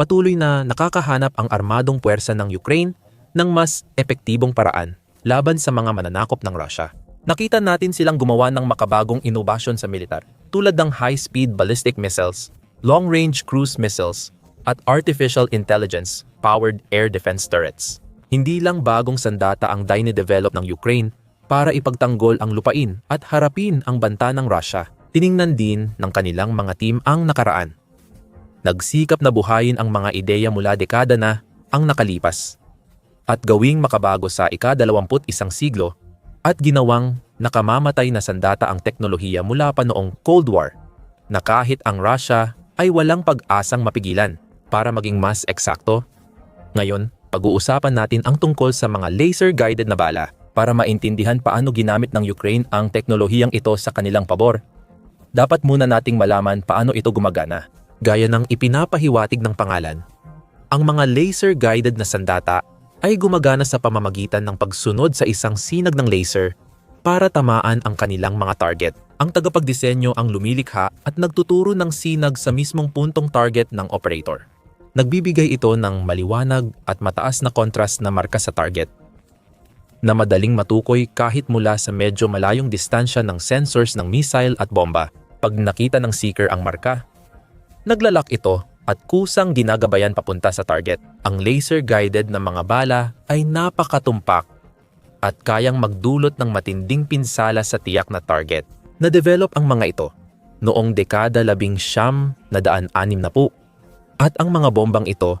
patuloy na nakakahanap ang armadong puwersa ng Ukraine ng mas epektibong paraan laban sa mga mananakop ng Russia. Nakita natin silang gumawa ng makabagong inobasyon sa militar tulad ng high-speed ballistic missiles, long-range cruise missiles, at artificial intelligence-powered air defense turrets. Hindi lang bagong sandata ang dine-develop ng Ukraine para ipagtanggol ang lupain at harapin ang banta ng Russia. Tiningnan din ng kanilang mga team ang nakaraan. Nagsikap na buhayin ang mga ideya mula dekada na ang nakalipas at gawing makabago sa ika-21 siglo at ginawang nakamamatay na sandata ang teknolohiya mula pa noong Cold War na kahit ang Russia ay walang pag-asang mapigilan para maging mas eksakto. Ngayon, pag-uusapan natin ang tungkol sa mga laser-guided na bala para maintindihan paano ginamit ng Ukraine ang teknolohiyang ito sa kanilang pabor. Dapat muna nating malaman paano ito gumagana. Gaya ng ipinapahiwatig ng pangalan, ang mga laser-guided na sandata ay gumagana sa pamamagitan ng pagsunod sa isang sinag ng laser para tamaan ang kanilang mga target. Ang tagapagdisenyo ang lumilikha at nagtuturo ng sinag sa mismong puntong target ng operator. Nagbibigay ito ng maliwanag at mataas na contrast na marka sa target na madaling matukoy kahit mula sa medyo malayong distansya ng sensors ng missile at bomba. Pag nakita ng seeker ang marka, Naglalak ito at kusang ginagabayan papunta sa target. Ang laser-guided na mga bala ay napakatumpak at kayang magdulot ng matinding pinsala sa tiyak na target. Na-develop ang mga ito noong dekada labing siyam na daan anim na po. At ang mga bombang ito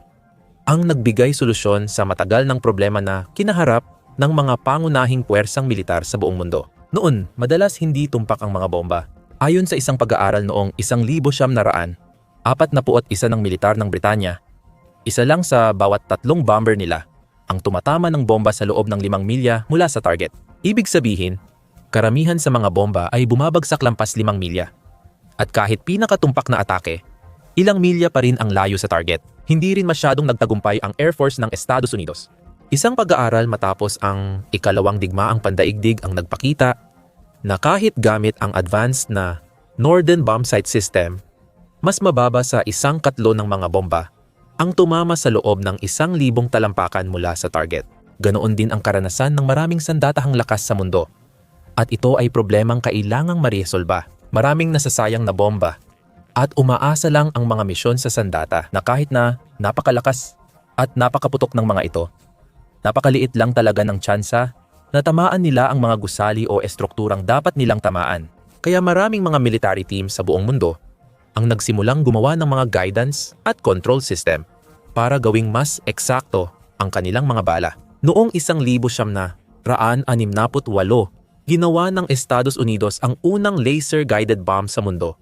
ang nagbigay solusyon sa matagal ng problema na kinaharap ng mga pangunahing puwersang militar sa buong mundo. Noon, madalas hindi tumpak ang mga bomba. Ayon sa isang pag-aaral noong 1900, apat na puot isa ng militar ng Britanya, isa lang sa bawat tatlong bomber nila ang tumatama ng bomba sa loob ng limang milya mula sa target. Ibig sabihin, karamihan sa mga bomba ay bumabagsak lampas limang milya. At kahit pinakatumpak na atake, ilang milya pa rin ang layo sa target. Hindi rin masyadong nagtagumpay ang Air Force ng Estados Unidos. Isang pag-aaral matapos ang ikalawang digmaang pandaigdig ang nagpakita na kahit gamit ang advanced na Northern Bomb Sight System, mas mababa sa isang katlo ng mga bomba ang tumama sa loob ng isang libong talampakan mula sa target. Ganoon din ang karanasan ng maraming sandatahang lakas sa mundo. At ito ay problemang kailangang maresolba. Maraming nasasayang na bomba. At umaasa lang ang mga misyon sa sandata na kahit na napakalakas at napakaputok ng mga ito, napakaliit lang talaga ng tsansa na tamaan nila ang mga gusali o estrukturang dapat nilang tamaan. Kaya maraming mga military teams sa buong mundo ang nagsimulang gumawa ng mga guidance at control system para gawing mas eksakto ang kanilang mga bala. Noong isang libo siyam na raan anim naput walo, ginawa ng Estados Unidos ang unang laser-guided bomb sa mundo.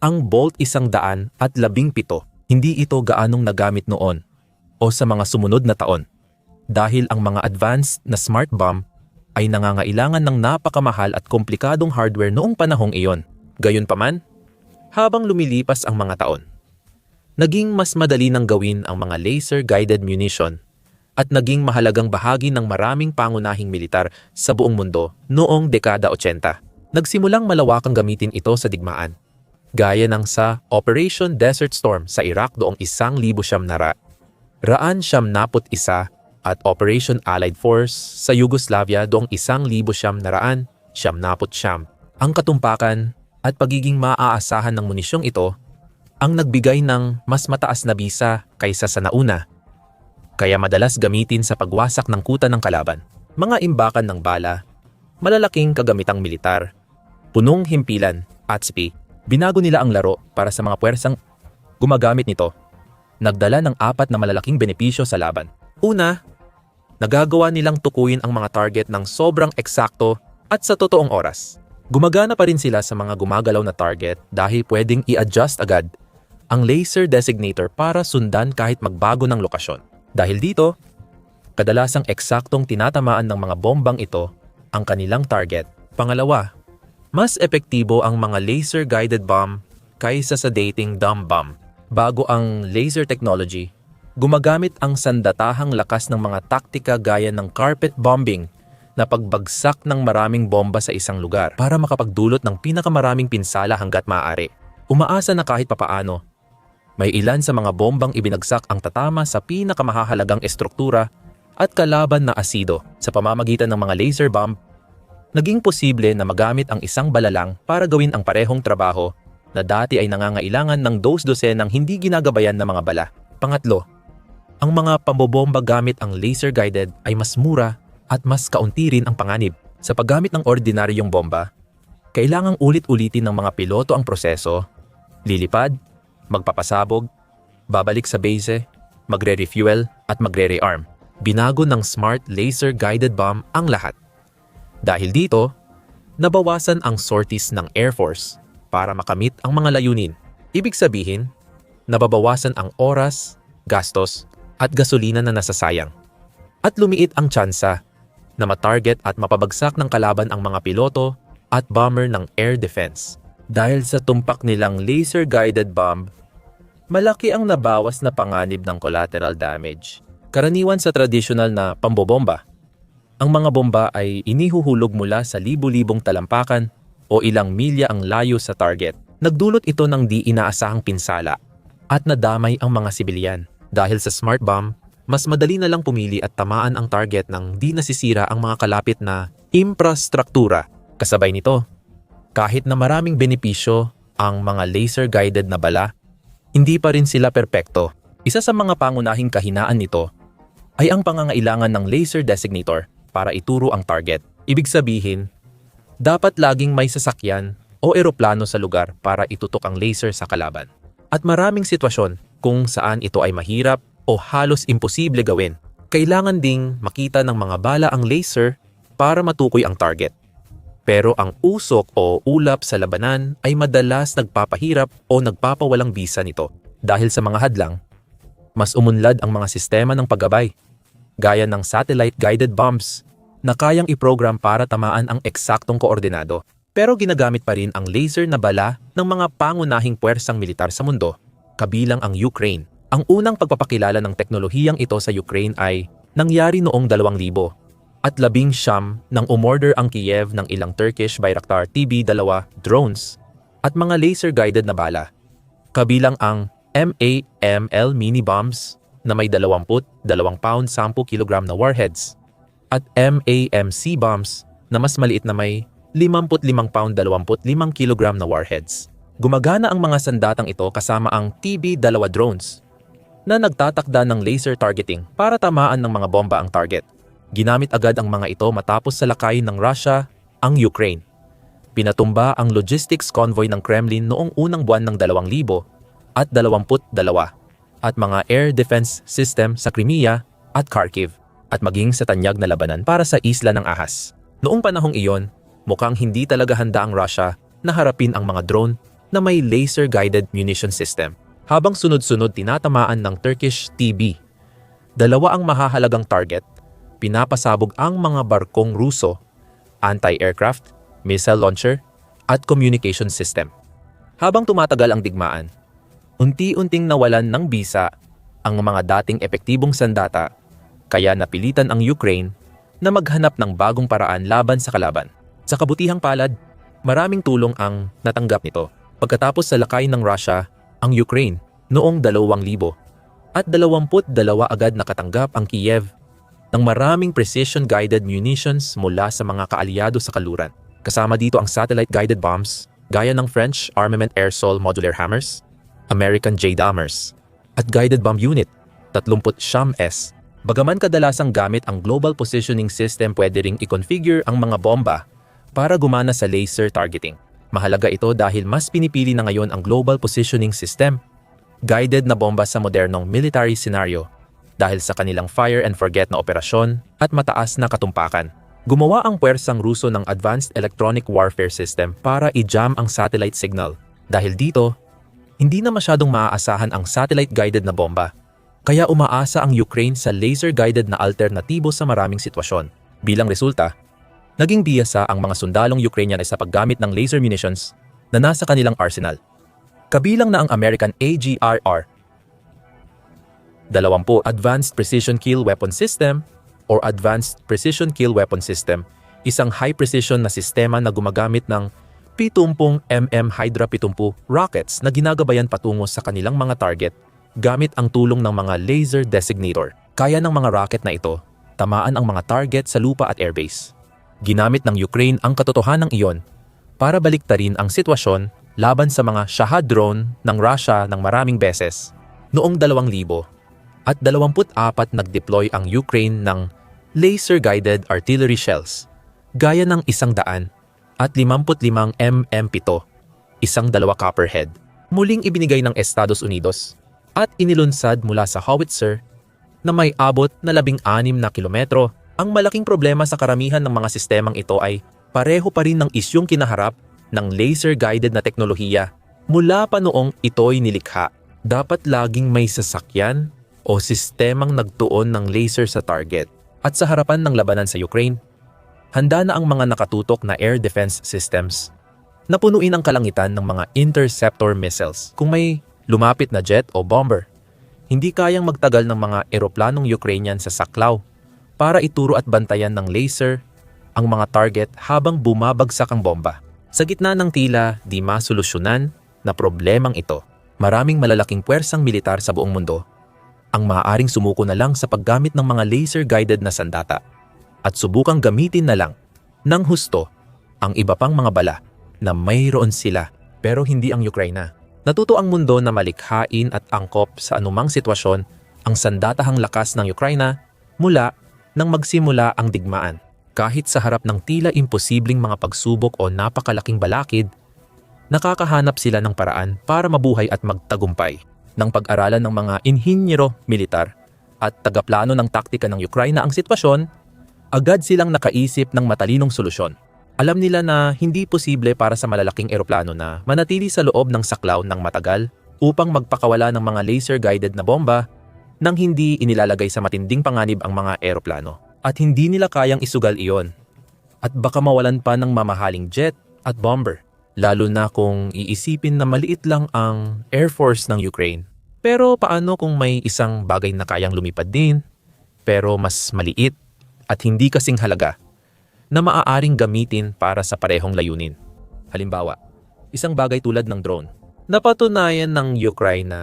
Ang Bolt isang daan at labing pito, hindi ito gaanong nagamit noon o sa mga sumunod na taon dahil ang mga advanced na smart bomb ay nangangailangan ng napakamahal at komplikadong hardware noong panahong iyon. Gayunpaman, habang lumilipas ang mga taon, naging mas madali nang gawin ang mga laser-guided munition at naging mahalagang bahagi ng maraming pangunahing militar sa buong mundo noong dekada 80. Nagsimulang malawakang gamitin ito sa digmaan, gaya ng sa Operation Desert Storm sa Iraq doong isang libo siyam na ra. Raan siyam naput isa at Operation Allied Force sa Yugoslavia doong isang libo siyam naraan, siyam napot siyam. Ang katumpakan at pagiging maaasahan ng munisyong ito ang nagbigay ng mas mataas na bisa kaysa sa nauna. Kaya madalas gamitin sa pagwasak ng kuta ng kalaban. Mga imbakan ng bala, malalaking kagamitang militar, punong himpilan at spi. Binago nila ang laro para sa mga puwersang gumagamit nito. Nagdala ng apat na malalaking benepisyo sa laban. Una, nagagawa nilang tukuyin ang mga target ng sobrang eksakto at sa totoong oras. Gumagana pa rin sila sa mga gumagalaw na target dahil pwedeng i-adjust agad ang laser designator para sundan kahit magbago ng lokasyon. Dahil dito, kadalasang eksaktong tinatamaan ng mga bombang ito ang kanilang target. Pangalawa, mas epektibo ang mga laser-guided bomb kaysa sa dating dumb bomb. Bago ang laser technology, gumagamit ang sandatahang lakas ng mga taktika gaya ng carpet bombing na pagbagsak ng maraming bomba sa isang lugar para makapagdulot ng pinakamaraming pinsala hanggat maaari. Umaasa na kahit papaano, May ilan sa mga bombang ibinagsak ang tatama sa pinakamahahalagang estruktura at kalaban na asido sa pamamagitan ng mga laser bomb. Naging posible na magamit ang isang balalang para gawin ang parehong trabaho na dati ay nangangailangan ng dos-dosenang hindi ginagabayan ng mga bala. Pangatlo, ang mga pambobomba gamit ang laser-guided ay mas mura at mas kaunti rin ang panganib. Sa paggamit ng ordinaryong bomba, kailangang ulit-ulitin ng mga piloto ang proseso, lilipad, magpapasabog, babalik sa base, magre-refuel at magre-rearm. Binago ng smart laser-guided bomb ang lahat. Dahil dito, nabawasan ang sorties ng Air Force para makamit ang mga layunin. Ibig sabihin, nababawasan ang oras, gastos, at gasolina na nasasayang. At lumiit ang tsansa na matarget at mapabagsak ng kalaban ang mga piloto at bomber ng air defense. Dahil sa tumpak nilang laser-guided bomb, malaki ang nabawas na panganib ng collateral damage. Karaniwan sa tradisyonal na pambobomba, ang mga bomba ay inihuhulog mula sa libu-libong talampakan o ilang milya ang layo sa target. Nagdulot ito ng di inaasahang pinsala at nadamay ang mga sibilyan. Dahil sa smart bomb, mas madali na lang pumili at tamaan ang target nang di nasisira ang mga kalapit na infrastruktura. Kasabay nito, kahit na maraming benepisyo ang mga laser-guided na bala, hindi pa rin sila perpekto. Isa sa mga pangunahing kahinaan nito ay ang pangangailangan ng laser designator para ituro ang target. Ibig sabihin, dapat laging may sasakyan o eroplano sa lugar para itutok ang laser sa kalaban. At maraming sitwasyon kung saan ito ay mahirap o halos imposible gawin. Kailangan ding makita ng mga bala ang laser para matukoy ang target. Pero ang usok o ulap sa labanan ay madalas nagpapahirap o nagpapawalang bisa nito. Dahil sa mga hadlang, mas umunlad ang mga sistema ng paggabay, gaya ng satellite-guided bombs na kayang iprogram para tamaan ang eksaktong koordinado. Pero ginagamit pa rin ang laser na bala ng mga pangunahing puwersang militar sa mundo, kabilang ang Ukraine. Ang unang pagpapakilala ng teknolohiyang ito sa Ukraine ay nangyari noong 2000 at labing siyam nang umorder ang Kiev ng ilang Turkish Bayraktar TB-2 drones at mga laser-guided na bala, kabilang ang MAML mini bombs na may 20, 2 pound 10 kg na warheads at MAMC bombs na mas maliit na may 55 pound 25 kg na warheads. Gumagana ang mga sandatang ito kasama ang TB-2 drones na nagtatakda ng laser targeting para tamaan ng mga bomba ang target. Ginamit agad ang mga ito matapos salakayin ng Russia ang Ukraine. Pinatumba ang logistics convoy ng Kremlin noong unang buwan ng 2000 at 22 at mga air defense system sa Crimea at Kharkiv at maging sa tanyag na labanan para sa isla ng Ahas. Noong panahong iyon, mukhang hindi talaga handa ang Russia na harapin ang mga drone na may laser-guided munition system. Habang sunod-sunod tinatamaan ng Turkish TB, dalawa ang mahahalagang target pinapasabog ang mga barkong Ruso, anti-aircraft, missile launcher, at communication system. Habang tumatagal ang digmaan, unti-unting nawalan ng bisa ang mga dating epektibong sandata kaya napilitan ang Ukraine na maghanap ng bagong paraan laban sa kalaban. Sa kabutihang palad, maraming tulong ang natanggap nito pagkatapos sa lakay ng Russia ang Ukraine noong 2000 at 22 agad nakatanggap ang Kiev ng maraming precision-guided munitions mula sa mga kaalyado sa kaluran. Kasama dito ang satellite-guided bombs gaya ng French Armament Air Sol Modular Hammers, American JDAMers, at Guided Bomb Unit 30 SHAM-S. Bagaman kadalasang gamit ang Global Positioning System pwede ring i-configure ang mga bomba para gumana sa laser targeting. Mahalaga ito dahil mas pinipili na ngayon ang Global Positioning System, guided na bomba sa modernong military scenario dahil sa kanilang fire and forget na operasyon at mataas na katumpakan. Gumawa ang puwersang Ruso ng Advanced Electronic Warfare System para i-jam ang satellite signal. Dahil dito, hindi na masyadong maaasahan ang satellite-guided na bomba. Kaya umaasa ang Ukraine sa laser-guided na alternatibo sa maraming sitwasyon. Bilang resulta, naging biyasa ang mga sundalong Ukrainian sa paggamit ng laser munitions na nasa kanilang arsenal. Kabilang na ang American AGRR 20 Advanced Precision Kill Weapon System or Advanced Precision Kill Weapon System, isang high-precision na sistema na gumagamit ng 70 mm Hydra 70 rockets na ginagabayan patungo sa kanilang mga target gamit ang tulong ng mga laser designator. Kaya ng mga rocket na ito, tamaan ang mga target sa lupa at airbase. Ginamit ng Ukraine ang katotohanang iyon para baliktarin ang sitwasyon laban sa mga Shahad drone ng Russia ng maraming beses. Noong 2000 at 24 nag-deploy ang Ukraine ng laser-guided artillery shells gaya ng isang daan at 55 mm7, isang dalawa copperhead. Muling ibinigay ng Estados Unidos at inilunsad mula sa howitzer na may abot na 16 na kilometro. Ang malaking problema sa karamihan ng mga sistemang ito ay pareho pa rin ng isyong kinaharap ng laser-guided na teknolohiya mula pa noong ito'y nilikha. Dapat laging may sasakyan o sistemang nagtuon ng laser sa target. At sa harapan ng labanan sa Ukraine, handa na ang mga nakatutok na air defense systems na punuin ang kalangitan ng mga interceptor missiles. Kung may lumapit na jet o bomber, hindi kayang magtagal ng mga eroplanong Ukrainian sa saklaw para ituro at bantayan ng laser ang mga target habang bumabagsak ang bomba. Sa gitna ng tila di masolusyonan na problemang ito, maraming malalaking puwersang militar sa buong mundo ang maaaring sumuko na lang sa paggamit ng mga laser-guided na sandata at subukang gamitin na lang ng husto ang iba pang mga bala na mayroon sila pero hindi ang Ukraina. Natuto ang mundo na malikhain at angkop sa anumang sitwasyon ang sandatahang lakas ng Ukraina mula nang magsimula ang digmaan. Kahit sa harap ng tila imposibleng mga pagsubok o napakalaking balakid, nakakahanap sila ng paraan para mabuhay at magtagumpay ng pag-aralan ng mga inhinyero militar at tagaplano ng taktika ng Ukraine ang sitwasyon, agad silang nakaisip ng matalinong solusyon. Alam nila na hindi posible para sa malalaking eroplano na manatili sa loob ng saklaw ng matagal upang magpakawala ng mga laser-guided na bomba nang hindi inilalagay sa matinding panganib ang mga eroplano. At hindi nila kayang isugal iyon. At baka mawalan pa ng mamahaling jet at bomber lalo na kung iisipin na maliit lang ang Air Force ng Ukraine. Pero paano kung may isang bagay na kayang lumipad din, pero mas maliit at hindi kasing halaga na maaaring gamitin para sa parehong layunin? Halimbawa, isang bagay tulad ng drone. Napatunayan ng Ukraine na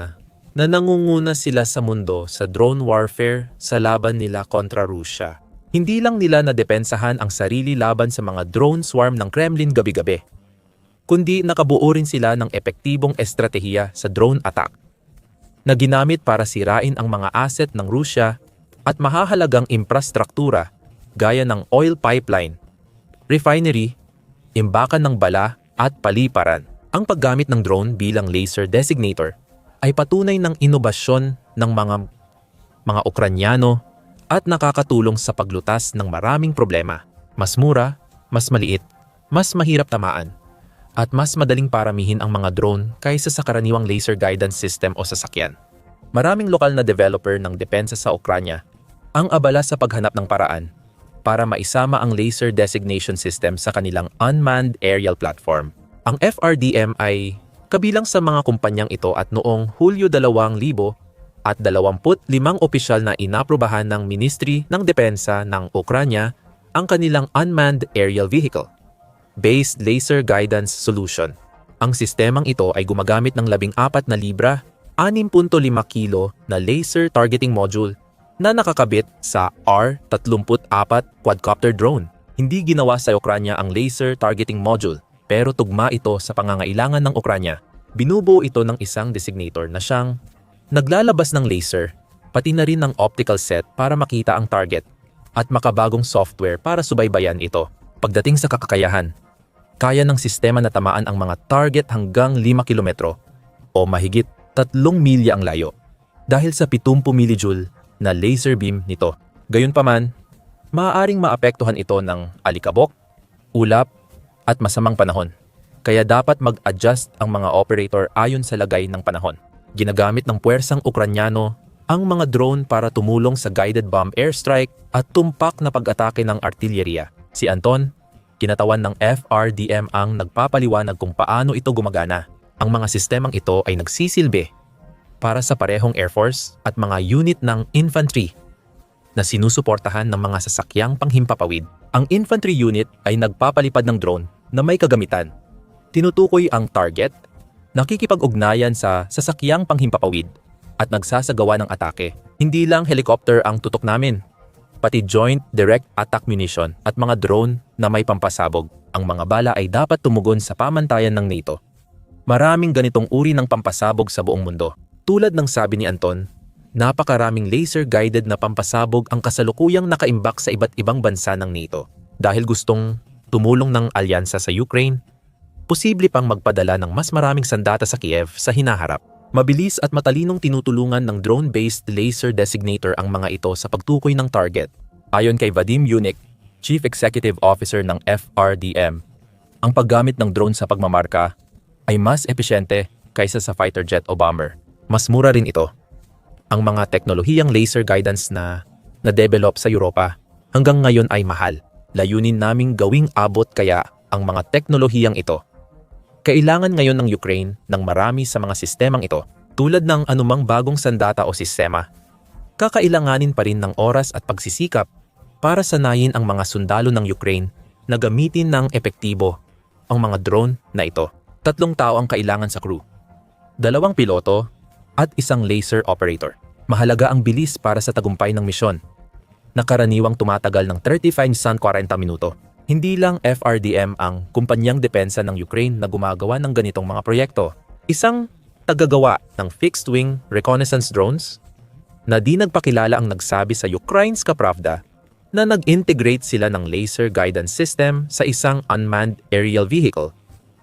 na nangunguna sila sa mundo sa drone warfare sa laban nila kontra Russia. Hindi lang nila nadepensahan ang sarili laban sa mga drone swarm ng Kremlin gabi-gabi kundi nakabuo rin sila ng epektibong estratehiya sa drone attack na ginamit para sirain ang mga asset ng Rusya at mahahalagang infrastruktura gaya ng oil pipeline, refinery, imbakan ng bala at paliparan. Ang paggamit ng drone bilang laser designator ay patunay ng inobasyon ng mga mga Ukranyano at nakakatulong sa paglutas ng maraming problema. Mas mura, mas maliit, mas mahirap tamaan at mas madaling paramihin ang mga drone kaysa sa karaniwang laser guidance system o sasakyan. Maraming lokal na developer ng depensa sa Ukranya ang abala sa paghanap ng paraan para maisama ang laser designation system sa kanilang unmanned aerial platform. Ang FRDM ay kabilang sa mga kumpanyang ito at noong Hulyo 2000 at 25 opisyal na inaprubahan ng Ministry ng Depensa ng Ukranya ang kanilang unmanned aerial vehicle based laser guidance solution. Ang sistemang ito ay gumagamit ng 14 na libra, 6.5 kilo na laser targeting module na nakakabit sa R-34 quadcopter drone. Hindi ginawa sa Ukranya ang laser targeting module, pero tugma ito sa pangangailangan ng Ukranya. Binubuo ito ng isang designator na siyang naglalabas ng laser, pati na rin ng optical set para makita ang target at makabagong software para subaybayan ito. Pagdating sa kakakayahan, kaya ng sistema na tamaan ang mga target hanggang 5 kilometro o mahigit 3 milya ang layo dahil sa 70 millijoule na laser beam nito. Gayunpaman, maaaring maapektuhan ito ng alikabok, ulap, at masamang panahon. Kaya dapat mag-adjust ang mga operator ayon sa lagay ng panahon. Ginagamit ng puwersang Ukranyano ang mga drone para tumulong sa guided bomb airstrike at tumpak na pag-atake ng artilleriya. Si Anton, Kinatawan ng FRDM ang nagpapaliwanag kung paano ito gumagana. Ang mga sistemang ito ay nagsisilbi para sa parehong Air Force at mga unit ng infantry na sinusuportahan ng mga sasakyang panghimpapawid. Ang infantry unit ay nagpapalipad ng drone na may kagamitan Tinutukoy ang target, nakikipag-ugnayan sa sasakyang panghimpapawid at nagsasagawa ng atake. Hindi lang helicopter ang tutok namin, pati joint direct attack munition at mga drone na may pampasabog. Ang mga bala ay dapat tumugon sa pamantayan ng NATO. Maraming ganitong uri ng pampasabog sa buong mundo. Tulad ng sabi ni Anton, napakaraming laser-guided na pampasabog ang kasalukuyang nakaimbak sa iba't ibang bansa ng NATO. Dahil gustong tumulong ng alyansa sa Ukraine, posible pang magpadala ng mas maraming sandata sa Kiev sa hinaharap. Mabilis at matalinong tinutulungan ng drone-based laser designator ang mga ito sa pagtukoy ng target. Ayon kay Vadim Yunik, Chief Executive Officer ng FRDM, ang paggamit ng drone sa pagmamarka ay mas epesyente kaysa sa fighter jet o bomber. Mas mura rin ito. Ang mga teknolohiyang laser guidance na na-develop sa Europa hanggang ngayon ay mahal. Layunin naming gawing abot kaya ang mga teknolohiyang ito. Kailangan ngayon ng Ukraine ng marami sa mga sistemang ito tulad ng anumang bagong sandata o sistema. Kakailanganin pa rin ng oras at pagsisikap para sanayin ang mga sundalo ng Ukraine na gamitin ng epektibo ang mga drone na ito. Tatlong tao ang kailangan sa crew. Dalawang piloto at isang laser operator. Mahalaga ang bilis para sa tagumpay ng misyon na karaniwang tumatagal ng 35 san 40 minuto. Hindi lang FRDM ang kumpanyang depensa ng Ukraine na gumagawa ng ganitong mga proyekto. Isang tagagawa ng fixed-wing reconnaissance drones na di nagpakilala ang nagsabi sa Ukraine's Kapravda na nag-integrate sila ng laser guidance system sa isang unmanned aerial vehicle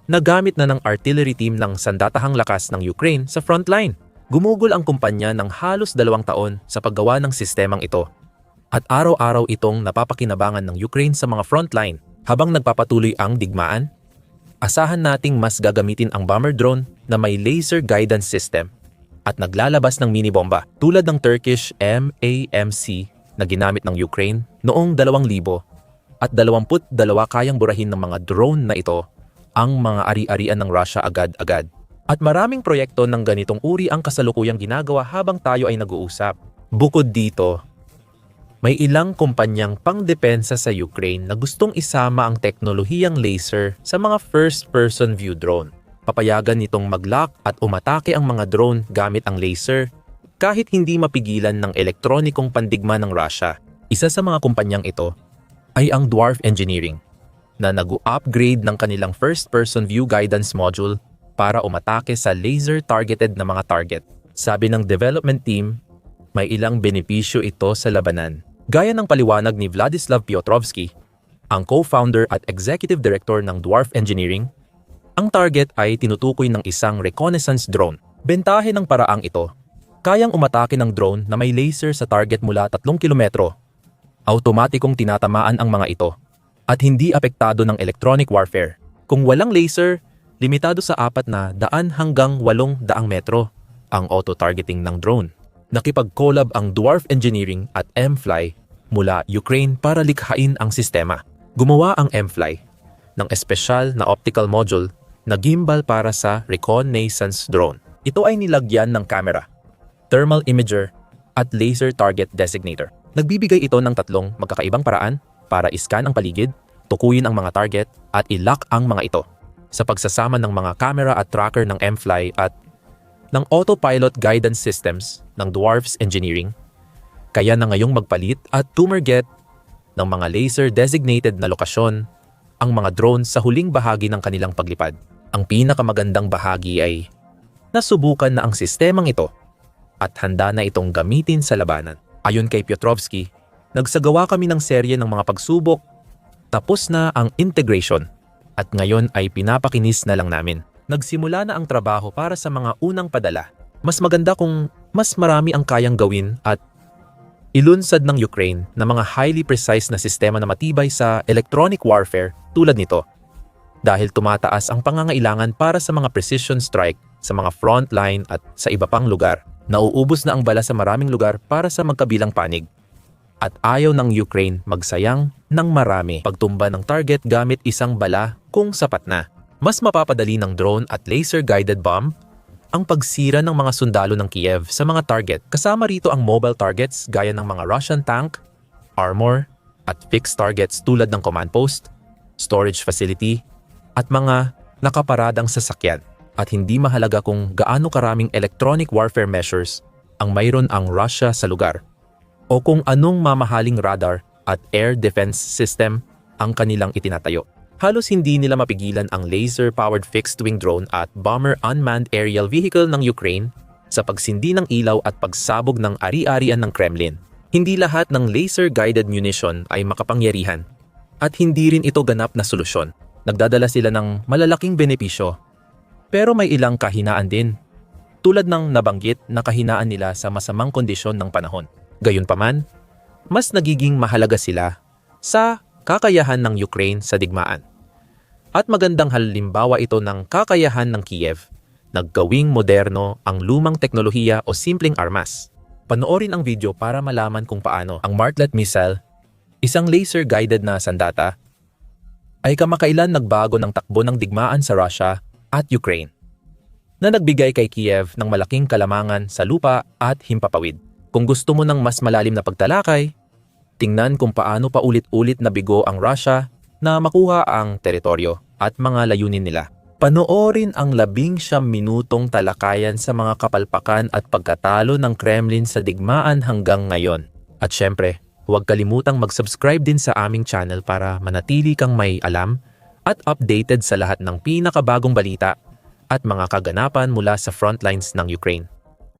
na gamit na ng artillery team ng sandatahang lakas ng Ukraine sa frontline. Gumugol ang kumpanya ng halos dalawang taon sa paggawa ng sistemang ito at araw-araw itong napapakinabangan ng Ukraine sa mga frontline habang nagpapatuloy ang digmaan. Asahan nating mas gagamitin ang bomber drone na may laser guidance system at naglalabas ng mini bomba tulad ng Turkish MAMC na ginamit ng Ukraine noong 2000 at 22 kayang burahin ng mga drone na ito ang mga ari-arian ng Russia agad-agad. At maraming proyekto ng ganitong uri ang kasalukuyang ginagawa habang tayo ay nag-uusap. Bukod dito, may ilang kumpanyang pangdepensa sa Ukraine na gustong isama ang teknolohiyang laser sa mga first-person view drone. Papayagan nitong mag-lock at umatake ang mga drone gamit ang laser kahit hindi mapigilan ng elektronikong pandigma ng Russia. Isa sa mga kumpanyang ito ay ang Dwarf Engineering na nag-upgrade ng kanilang first-person view guidance module para umatake sa laser-targeted na mga target. Sabi ng development team, may ilang benepisyo ito sa labanan. Gaya ng paliwanag ni Vladislav Piotrowski, ang co-founder at executive director ng Dwarf Engineering, ang target ay tinutukoy ng isang reconnaissance drone. Bentahe ng paraang ito kayang umatake ng drone na may laser sa target mula 3 kilometro. Automatikong tinatamaan ang mga ito at hindi apektado ng electronic warfare. Kung walang laser, limitado sa apat na daan hanggang walong daang metro ang auto-targeting ng drone. Nakipag-collab ang Dwarf Engineering at M-Fly mula Ukraine para likhain ang sistema. Gumawa ang M-Fly ng espesyal na optical module na gimbal para sa reconnaissance drone. Ito ay nilagyan ng camera thermal imager, at laser target designator. Nagbibigay ito ng tatlong magkakaibang paraan para iskan ang paligid, tukuyin ang mga target, at ilock ang mga ito. Sa pagsasama ng mga camera at tracker ng M-Fly at ng autopilot guidance systems ng Dwarfs Engineering, kaya na ngayong magpalit at tumarget ng mga laser-designated na lokasyon ang mga drones sa huling bahagi ng kanilang paglipad. Ang pinakamagandang bahagi ay nasubukan na ang sistemang ito at handa na itong gamitin sa labanan. Ayon kay Piotrowski, nagsagawa kami ng serye ng mga pagsubok, tapos na ang integration at ngayon ay pinapakinis na lang namin. Nagsimula na ang trabaho para sa mga unang padala. Mas maganda kung mas marami ang kayang gawin at ilunsad ng Ukraine na mga highly precise na sistema na matibay sa electronic warfare tulad nito. Dahil tumataas ang pangangailangan para sa mga precision strike sa mga front line at sa iba pang lugar. Nauubos na ang bala sa maraming lugar para sa magkabilang panig. At ayaw ng Ukraine magsayang ng marami pagtumba ng target gamit isang bala kung sapat na. Mas mapapadali ng drone at laser-guided bomb ang pagsira ng mga sundalo ng Kiev sa mga target. Kasama rito ang mobile targets gaya ng mga Russian tank, armor, at fixed targets tulad ng command post, storage facility, at mga nakaparadang sasakyan at hindi mahalaga kung gaano karaming electronic warfare measures ang mayroon ang Russia sa lugar o kung anong mamahaling radar at air defense system ang kanilang itinatayo. Halos hindi nila mapigilan ang laser-powered fixed-wing drone at bomber unmanned aerial vehicle ng Ukraine sa pagsindi ng ilaw at pagsabog ng ari-arian ng Kremlin. Hindi lahat ng laser-guided munition ay makapangyarihan at hindi rin ito ganap na solusyon. Nagdadala sila ng malalaking benepisyo. Pero may ilang kahinaan din, tulad ng nabanggit na kahinaan nila sa masamang kondisyon ng panahon. Gayunpaman, mas nagiging mahalaga sila sa kakayahan ng Ukraine sa digmaan. At magandang halimbawa ito ng kakayahan ng Kiev na gawing moderno ang lumang teknolohiya o simpleng armas. Panoorin ang video para malaman kung paano ang Martlet missile, isang laser-guided na sandata, ay kamakailan nagbago ng takbo ng digmaan sa Russia at Ukraine na nagbigay kay Kiev ng malaking kalamangan sa lupa at himpapawid. Kung gusto mo ng mas malalim na pagtalakay, tingnan kung paano paulit-ulit nabigo ang Russia na makuha ang teritoryo at mga layunin nila. Panoorin ang labing siyam minutong talakayan sa mga kapalpakan at pagkatalo ng Kremlin sa digmaan hanggang ngayon. At syempre, huwag kalimutang mag-subscribe din sa aming channel para manatili kang may alam at updated sa lahat ng pinakabagong balita at mga kaganapan mula sa frontlines ng Ukraine.